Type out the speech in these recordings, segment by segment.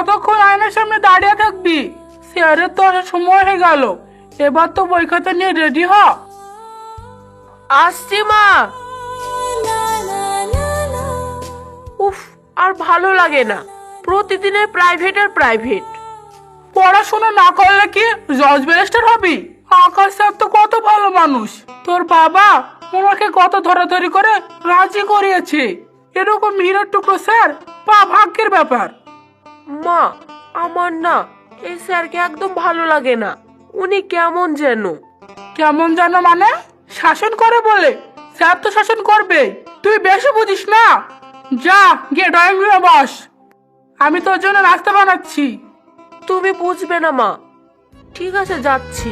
কতক্ষণ আয়নার সামনে দাঁড়িয়ে থাকবি। স্যারের তো অনেক সময় হয়ে গেল। এবার তো বই খাতা নিয়ে রেডি হ। আসছি মা। উফ, আর ভালো লাগে না। প্রতিদিনের প্রাইভেট আর প্রাইভেট পড়াশোনা না করলে কি জজ ব্যারিস্টার হবি? আকাশ স্যার তো কত ভালো মানুষ। তোর বাবা ওনাকে কত ধরাধরি করে রাজি করিয়েছে। এরকম হিরোর টুকরো স্যার, পা ভাগ্যের ব্যাপার। মা আমার না এই স্যারকে একদম ভালো লাগে না। উনি কেমন যেন। কেমন যেন মানে? শাসন করে বলে। স্যার তো শাসন করবে তুই বেশি বুঝিস না। যা গিয়ে ড্রয়িং রুমে বস। আমি তোর জন্য নাস্তা বানাচ্ছি। তুমি বুঝবে না মা। ঠিক আছে যাচ্ছি।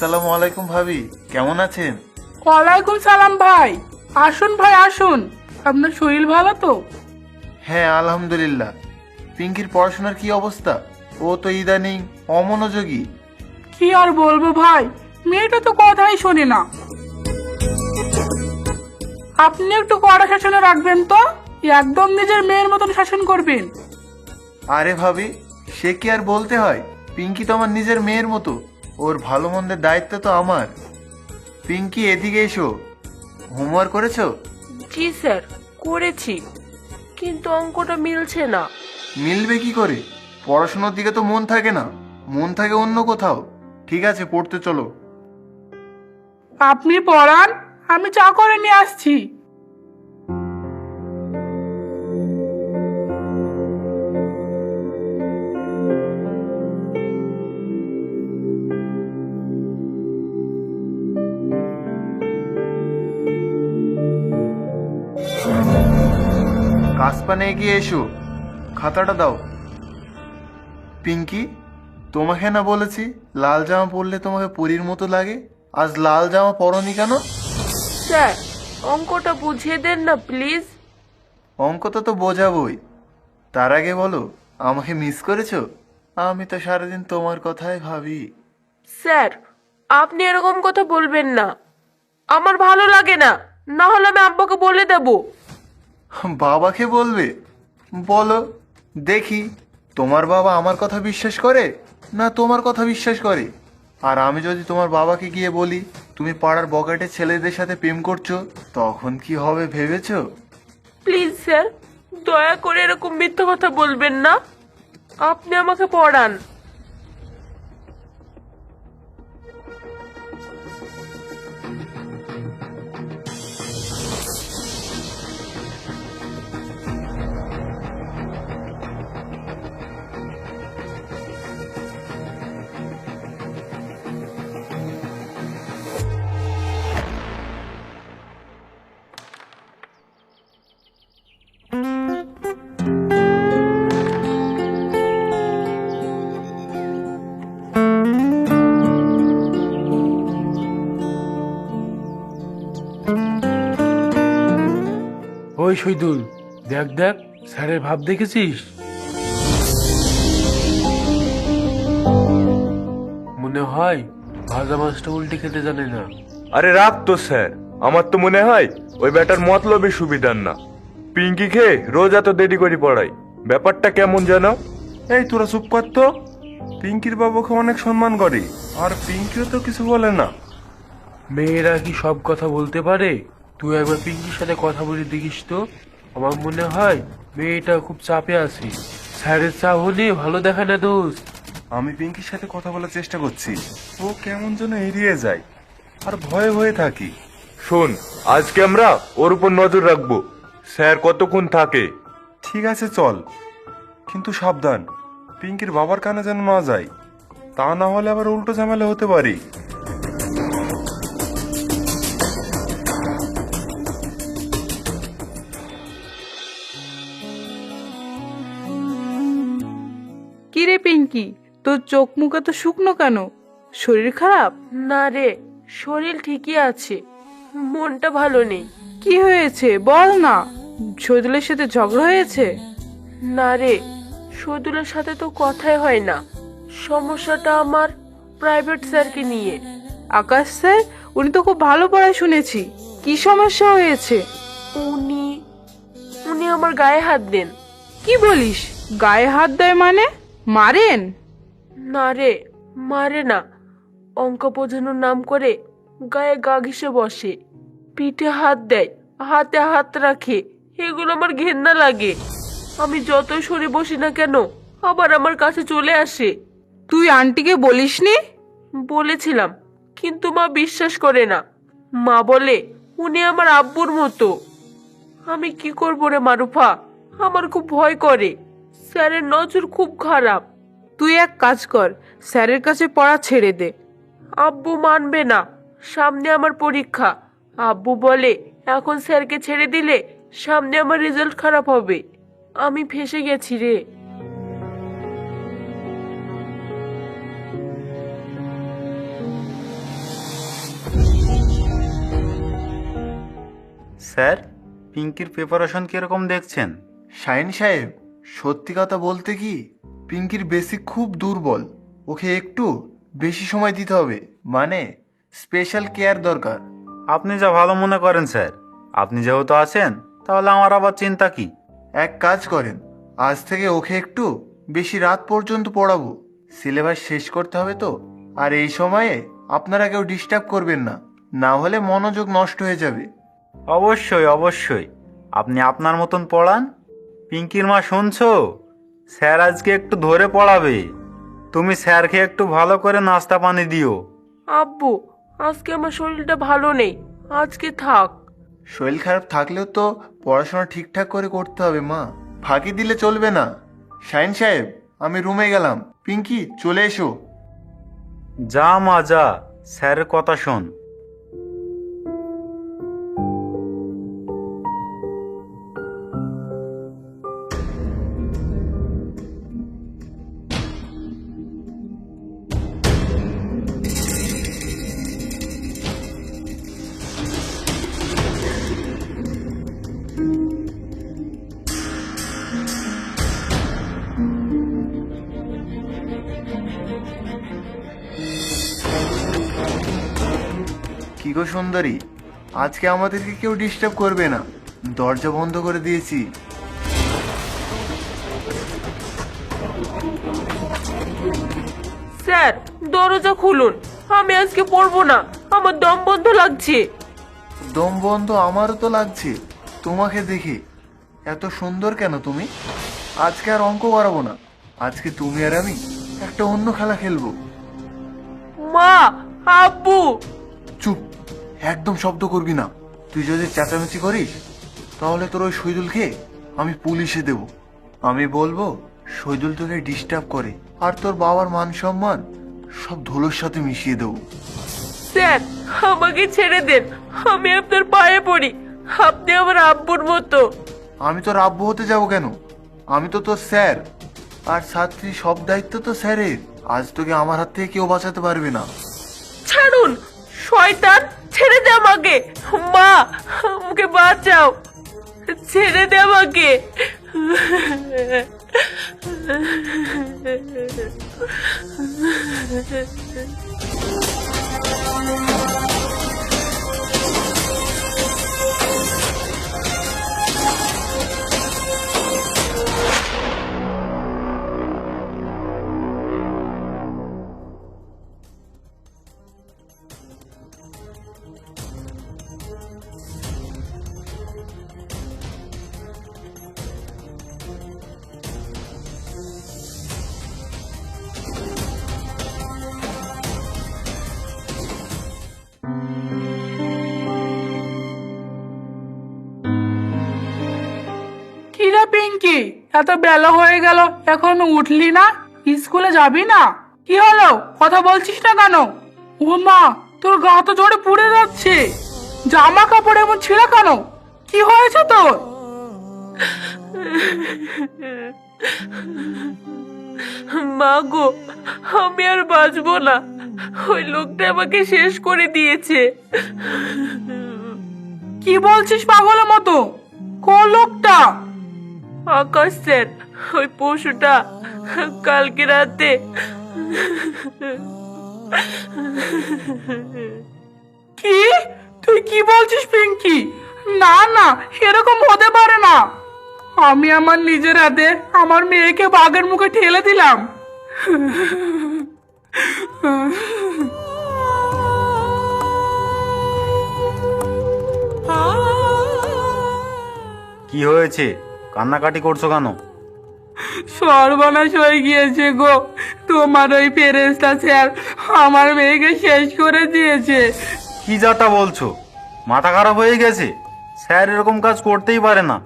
আসসালামু আলাইকুম ভাবি কেমন আছেন? ওয়ালাইকুম সালাম ভাই। আসুন ভাই আসুন। আপনার শরীর ভালো তো? হ্যাঁ আলহামদুলিল্লাহ। পিঙ্কির পড়াশোনার কি অবস্থা? ও তো ইদানিং অমনোযোগী। কি আর বলব ভাই মেয়েটা তো কথাই শোনে না। আপনি একটু কড়া শাসনে রাখবেন তো? একদম নিজের মেয়ের মতন শাসন করবেন। আরে ভাবি সে কি আর বলতে হয়? পিঙ্কি তো আমার নিজের মেয়ের মতো। ওর ভালো মন্দের দায়িত্ব তো আমার। পিঙ্কি এদিকে এসো। হোমওয়ার্ক করেছ? জি স্যার করেছি। কিন্তু অঙ্কটা মিলছে না। মিলবে কি করে? পড়াশোনার দিকে তো মন থাকে না। মন থাকে অন্য কোথাও। ঠিক আছে পড়তে চলো। আপনি পড়ান আমি চা করে নিয়ে আসছি। কাসপানে এগিয়ে এসো। খাতাটা দাও। পিঙ্কি তোমাকে না বলেছি লাল জামা পরলে তোমাকে পরীর মতো লাগে? আজ লাল জামা পরনি কেন? স্যার অঙ্কটা বুঝিয়ে দেন না প্লিজ। অঙ্কটা তো বোঝাবই। তার আগে বলো আমাকে মিস করেছ? আমি তো সারাদিন তোমার কথাই ভাবি। স্যার আপনি এরকম কথা বলবেন না। আমার ভালো লাগে না। না হলে আমি আব্বাকে বলে দেবো। বাবাকে বলবে? বলো, দেখি। তোমার বাবা আমার কথা বিশ্বাস করে না তোমার কথা বিশ্বাস করে? আর আমি যদি তোমার বাবাকে গিয়ে বলি, তুমি পাড়ার বকেটের ছেলেদের সাথে প্রেম করছ, তখন কি হবে ভেবেছো? প্লিজ স্যার, দয়া করে এরকম মিথ্যা কথা বলবেন না। আপনি আমাকে পড়ান। ওই শহীদুল দেখ দেখ স্যারের ভাব দেখেছিস? মনে হয় ভাজা মাছটা উল্টে খেতে জানে না। আরে রাখ তো স্যার। আমার তো মনে হয় ওই ব্যাটার মতলবই সুবিধার না। পিঙ্কি খেয়ে রোজ এত দেরি করে পড়াই ব্যাপারটা কেমন যেন? এই তোরা চুপ কর তো। পিঙ্কির বাবুকে অনেক সম্মান করে। আর পিঙ্কিও তো কিছু বলে না। মেয়েরা কি সব কথা বলতে পারে? তুই একবার পিঙ্কির সাথে কথা বলে দেখিস তো। আমার মনে হয় মেয়েটা খুব চাপে আছে। স্যারের চাপ হলে ভালো দেখায় না দোস্ত আমি পিঙ্কির সাথে কথা বলার চেষ্টা করছি। ও কেমন যেন এড়িয়ে যায়। আর ভয়ে ভয়ে থাকি। শোন আজকে আমরা ওর উপর নজর রাখব। স্যার কতক্ষণ থাকে? ঠিক আছে চল। কিন্তু সাবধান পিঙ্কির বাবার কানে যেন না যায়। তা না হলে আবার উল্টো ঝামেলা হতে পারে। কি রে পিঙ্কি তোর চোখ মুখ এত শুকনো কেন? শরীর খারাপ? না রে শরীর ঠিকই আছে। মনটা ভালো নেই। কি হয়েছে? বল না। শহীদুলের সাথে ঝগড়া হয়েছে? না রে সদুলের সাথে তো কথাই হয় না। সমস্যাটা আমার প্রাইভেট স্যারকে নিয়ে। আকাশ স্যার উনি তো খুব ভালো পড়ায় শুনেছি। কি সমস্যা হয়েছে? উনি উনি আমার গায়ে হাত দেন। কি বলিস? গায়ে হাত দেয় মানে? মারেন? না রে মারে না। অঙ্ক বোঝানোর নাম করে গায়ে গা ঘিসে বসে। পিঠে হাত দেয় হাতে হাত রাখে। এগুলো আমার ঘেন্না লাগে। আমি যতই সরে বসি না কেন আবার আমার কাছে চলে আসে। তুই আন্টিকে বলিসনি? বলেছিলাম কিন্তু মা বিশ্বাস করে না। মা বলে উনি আমার আব্বুর মতো। আমি কি করব রে মারুফা? আমার খুব ভয় করে। স্যারের নজর খুব খারাপ। তুই এক কাজ কর, স্যারের কাছে পড়া ছেড়ে দে। আব্বু মানবে না, সামনে আমার পরীক্ষা। আব্বু বলে, এখন স্যারকে ছেড়ে দিলে সামনে আমার রেজাল্ট খারাপ হবে। আমি ফেসে গেছি রে। স্যার, পিঙ্কির প্রিপারেশন কীরকম দেখছেন? শাইন সাহেব। সত্যি কথা বলতে কি পিঙ্কির বেসিক খুব দুর্বল। ওকে একটু বেশি সময় দিতে হবে। মানে স্পেশাল কেয়ার দরকার। আপনি যা ভালো মনে করেন স্যার। আপনি যেহেতু আছেন তাহলে আমার আবার চিন্তা কি? এক কাজ করেন আজ থেকে ওকে একটু বেশি রাত পর্যন্ত পড়াবো। সিলেবাস শেষ করতে হবে তো আর এই সময়ে আপনারা কেউ ডিস্টার্ব করবেন না। না হলে মনোযোগ নষ্ট হয়ে যাবে। অবশ্যই অবশ্যই। আপনি আপনার মতন পড়ান পিঙ্কির মা শুনছো? স্যার আজকে একটু ধরে পড়াবে। তুমি স্যারকে একটু ভালো করে নাস্তা পানি দিও। আব্বু আজকে আমার শরীরটা ভালো নেই। আজকে থাক। শরীর খারাপ থাকলেও তো পড়াশোনা ঠিকঠাক করে করতে হবে মা। ফাঁকি দিলে চলবে না। শাইন সাহেব আমি রুমে গেলাম। পিঙ্কি চলে এসো। যা মা যা। স্যারের কথা শোন। গো সুন্দরী আজকে আমাদেরকে কেউ ডিস্টার্ব করবে না। দরজা বন্ধ করে দিয়েছি। স্যার দরজা খুলুন। আমি আজকে পড়ব না। আমার দম বন্ধ লাগছে। দম বন্ধ আমারও তো লাগছে। তোমাকে দেখে। এত সুন্দর কেন তুমি? আজকে আর অঙ্ক করাবো না। আজকে তুমি আর আমি একটা অন্য খেলা খেলব। মা আব্বু! চুপ। একদম শব্দ করবি না। তুই যদি চেঁচামেচি করিস তাহলে তোর ওই শহীদুলকে আমি পুলিশে দেব। আমি বলব শহীদুল তোকে ডিস্টার্ব করে আর তোর বাবার মান সম্মান সব ধুলোর সাথে মিশিয়ে দেবো। স্যার আমাকে ছেড়ে দেন। আমি আপনার পায়ে পড়ি। আপনি আমার আব্বুর মতো। আমি তোর আব্বু হতে যাব কেন? আমি তো তোর স্যার। আর ছাত্রী সব দায়িত্ব তো স্যারের। আজ তোকে আমার হাত থেকে কেউ বাঁচাতে পারবে না। ছাড়ুন! শয়তান! ছেড়ে দে আমাকে মা আমাকে বাঁচাও ছেড়ে দে আমাকে কি এত বেলা হয়ে গেল এখন উঠলি না? স্কুলে যাবি না? কি হলো? কথা বলছিস না কেন? ও মা তোর গা তো জোরে পুড়ে যাচ্ছে। জামা কাপড় এমন ছিঁড়া কেন? কি হয়েছে তোর? মা গো আমি আর বাঁচবো না। ওই লোকটা আমাকে শেষ করে দিয়েছে। কি বলছিস পাগলের মতো? কোন লোকটা? আকাশ স্যার ওই পশুটা কালকে রাতে কি? তুই কি বলছিস পিঙ্কি? না না এরকম হতে পারে না। আমি আমার নিজের হাতে আমার মেয়েকে বাঘের মুখে ঠেলে দিলাম। কি হয়েছে? কান্নাকাটি করছ কেন? সর্বনাশ হয়ে গিয়েছে গো। তোমার ওই ফেরেস্তা স্যার আমার মেয়েকে শেষ করে দিয়েছে। কি যাটা বলছো? মাথা খারাপ হয়ে গেছে? স্যার এরকম কাজ করতেই পারে না।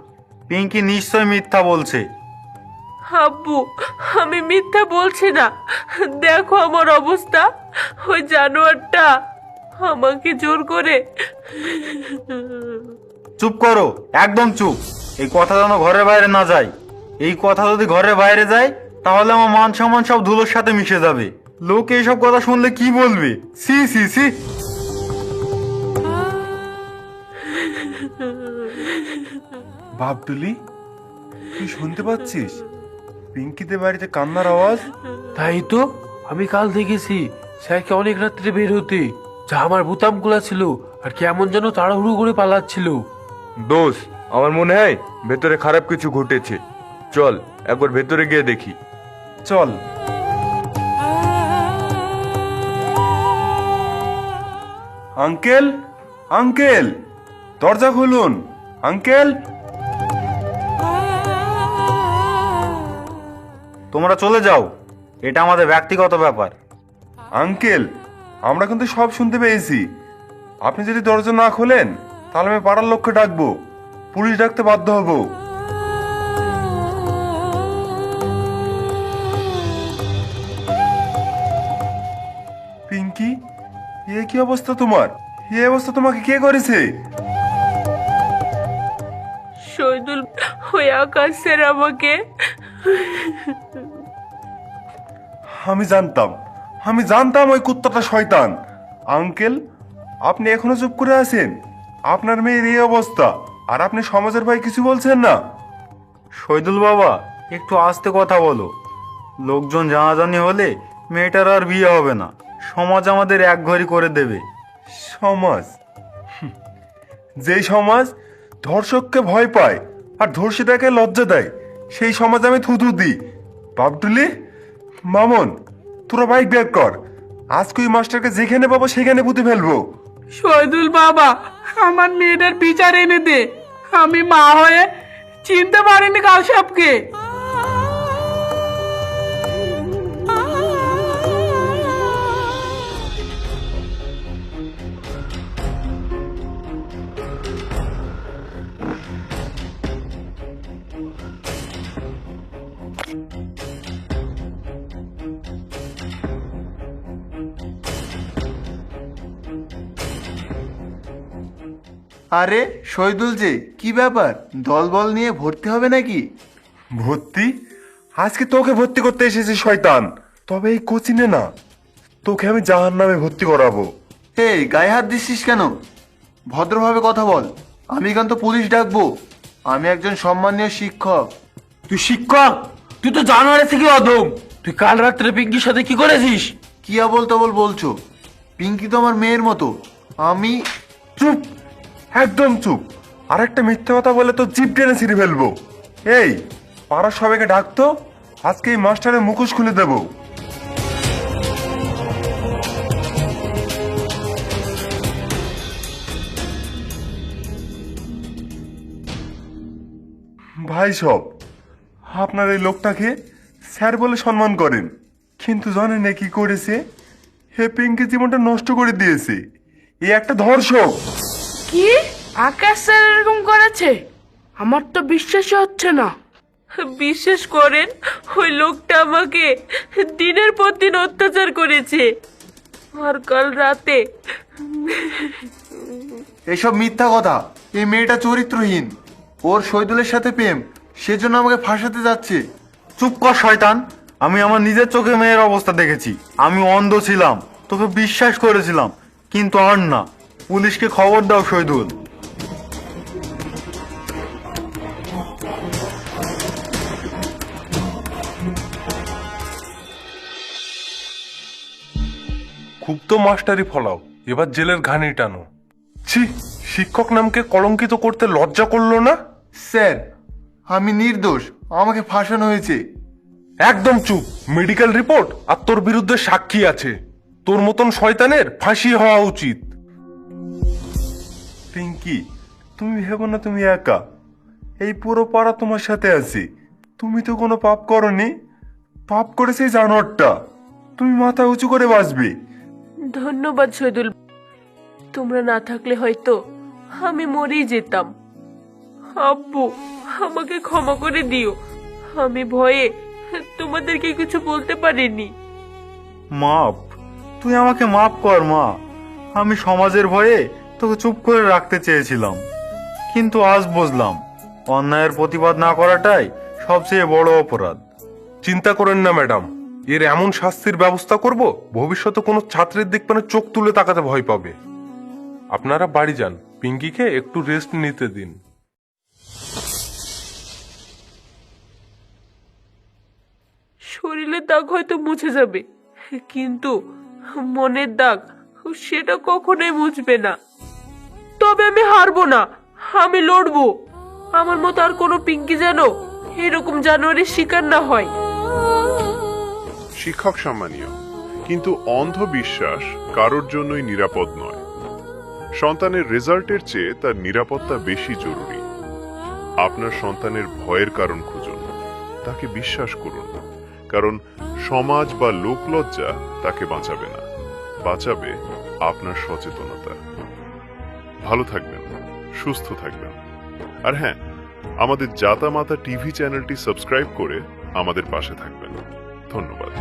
পিঙ্কি নিশ্চয় মিথ্যা বলছে। আব্বু আমি মিথ্যা বলছি না। দেখো আমার অবস্থা। ওই জানোয়ারটা আমাকে জোর করে চুপ করো একদম চুপ। এই কথা যেন ঘরের বাইরে না যায়। এই কথা যদি ঘরের বাইরে যায় তাহলে আমার মান সম্মান সব ধুলোর সাথে মিশে যাবে। লোক এইসব কথা শুনলে কি বলবে? সি সি সি বাপটুলি তুই শুনতে পাচ্ছিস? পিঙ্কিদের বাড়িতে কান্নার আওয়াজ? তাই তো আমি কাল দেখেছি স্যারকে অনেক রাত্রে বের হতে। যা আমার বুতাম খোলা ছিল আর কেমন যেন তাড়াহুড়ো করে পালাচ্ছিল। দোষ আমার মনে হয় ভেতরে খারাপ কিছু ঘটেছে। চল, একবার ভেতরে গিয়ে দেখি। চল। আঙ্কেল আঙ্কেল, দরজা খুলুন। আঙ্কেল। তোমরা চলে যাও। এটা আমাদের ব্যক্তিগত ব্যাপার। আঙ্কেল, আমরা কিন্তু সব শুনতে পেয়েছি। আপনি যদি দরজা না খোলেন, তাহলে আমি পাড়ার লোককে ডাকবো। পুলিশ ডাকতে বাধ্য হব। পিঙ্কি এ কি অবস্থা তোমার? এ অবস্থা তোমাকে কে করেছে? শহীদুল ওই আকাশের আমাকে। আমি জানতাম আমি জানতাম ওই কুত্তাটা শয়তান। আঙ্কেল আপনি এখনও চুপ করে আছেন? আপনার মেয়ের এই অবস্থা। আর আপনি সমাজের ভাই কিছু বলছেন না? শহীদুল বাবা, একটু আস্তে কথা বলো। লোকজন জানাজানি হলে মেয়েটার আর বিয়ে হবে না। সমাজ আমাদের এক ঘড়ি করে দেবে। সমাজ? যেই সমাজ ধর্ষককে ভয় পায় আর ধর্ষিতাকে লজ্জা দেয়, সেই সমাজ আমি থুতু দিই। বাবটুলি মামন, তোরা বাইক ব্যাক কর। আজকে ওই মাস্টারকে যেখানে পাবো সেখানে পুঁতে ফেলব। শহীদুল বাবা! আমার মেয়েটার বিচার এনে দে। আমি মা হয়ে চিনতে পারিনি কাল সাপকে। আরে শহীদুল যে কি ব্যাপার? দলবল নিয়ে ভর্তি হবে নাকি? ভর্তি? আজকে তোকে ভর্তি করতে এসেছি শয়তান। তবে এই কোচিনে না তোকে আমি জাহান নামে ভর্তি করাবো। এই গায়ে হাত দিচ্ছিস কেন? ভদ্রভাবে কথা বল। আমি কেন তো পুলিশ ডাকবো। আমি একজন সম্মানীয় শিক্ষক। তুই শিক্ষক? তুই তো জানুয়ারি থেকে অদম তুই কাল রাত্রে পিঙ্কির সাথে কি করেছিস? কি আবল তবল বলছো? পিঙ্কি তো আমার মেয়ের মতো। আমি চুপ! একদম চুপ। আর একটা মিথ্যে কথা বলে তো জিপ টেনে ছিঁড়ে ফেলব। এই, পাড়ার সবাইকে ডাকতো, আজকে এই মাস্টারের মুখোশ খুলে দেবো। ভাই সব, আপনার এই লোকটাকে স্যার বলে সম্মান করেন, কিন্তু জানেন না কি করেছে? হে পিঙ্কি জীবনটা নষ্ট করে দিয়েছে। এ একটা ধর্ষক। কি? আকাশ স্যার এরকম করেছে? আমার তো বিশ্বাসই হচ্ছে না। বিশ্বাস করেন ওই লোকটা আমাকে দিনের পর দিন অত্যাচার করেছে। আর কাল রাতে এসব মিথ্যা কথা। এই মেয়েটা চরিত্রহীন। ওর শৈদুলের সাথে প্রেম। সেজন্য আমাকে ফাঁসাতে যাচ্ছে। চুপ কর শয়তান। আমি আমার নিজের চোখে মেয়ের অবস্থা দেখেছি। আমি অন্ধ ছিলাম। তোকে বিশ্বাস করেছিলাম। কিন্তু আর না। পুলিশকে খবর দাও শহীদুল। খুব তো মাস্টারি ফলাও এবার জেলের ঘানি টানো। ছি শিক্ষক নামকে কলঙ্কিত করতে লজ্জা করল না? স্যার আমি নির্দোষ আমাকে ফাঁসানো হয়েছে। একদম চুপ মেডিকেল রিপোর্ট আর তোর বিরুদ্ধে সাক্ষী আছে। তোর মতন শয়তানের ফাঁসি হওয়া উচিত। পিঙ্কি তুমি ভেবো না তুমি একা। এই পুরো পাড়া তোমার সাথে আছে। তুমি তো কোনো পাপ করনি। পাপ করেছে এই জানোয়ারটা। তুমি মাথা উঁচু করে বাঁচবে। ধন্যবাদ শহীদুল। তোমরা না থাকলে হয়তো আমি মরেই যেতাম। আব্বু আমাকে ক্ষমা করে দিও। আমি ভয়ে তোমাদেরকে কিছু বলতে পারিনি। মাপ? তুই আমাকে মাপ কর মা। আমি সমাজের ভয়ে তোকে চুপ করে রাখতে চেয়েছিলাম। কিন্তু আজ বুঝলাম অন্যায়ের প্রতিবাদ না করাটাই সবচেয়ে বড় অপরাধ। চিন্তা করেন না ম্যাডাম। এর এমন শাস্তির ব্যবস্থা করব ভবিষ্যতে কোনো ছাত্রের দিক মানে চোখ তুলে তাকাতে ভয় পাবে। আপনারা বাড়ি যান পিঙ্কিকে একটু রেস্ট নিতে দিন। শরীরের দাগ হয়তো মুছে যাবে কিন্তু মনের দাগ সেটা কখনোই মুছবে না। তবে আমি হারবো না। আমি লড়বো। আমার মতো আর কোনো পিঙ্কি যেন এরকম জানুয়ারির শিকার না হয়। শিক্ষক সম্মানীয়, কিন্তু অন্ধবিশ্বাস কারোর জন্যই নিরাপদ নয়। সন্তানের রেজাল্টের চেয়ে তার নিরাপত্তা বেশি জরুরি। আপনার সন্তানের ভয়ের কারণ খুঁজুন। তাকে বিশ্বাস করুন। কারণ সমাজ বা লোকলজ্জা তাকে বাঁচাবে না। বাঁচাবে আপনার সচেতনতা। ভালো থাকবেন, সুস্থ থাকবেন। আর হ্যাঁ আমাদের জাতামাতা টিভি চ্যানেলটি সাবস্ক্রাইব করে আমাদের পাশে থাকবেন। ধন্যবাদ।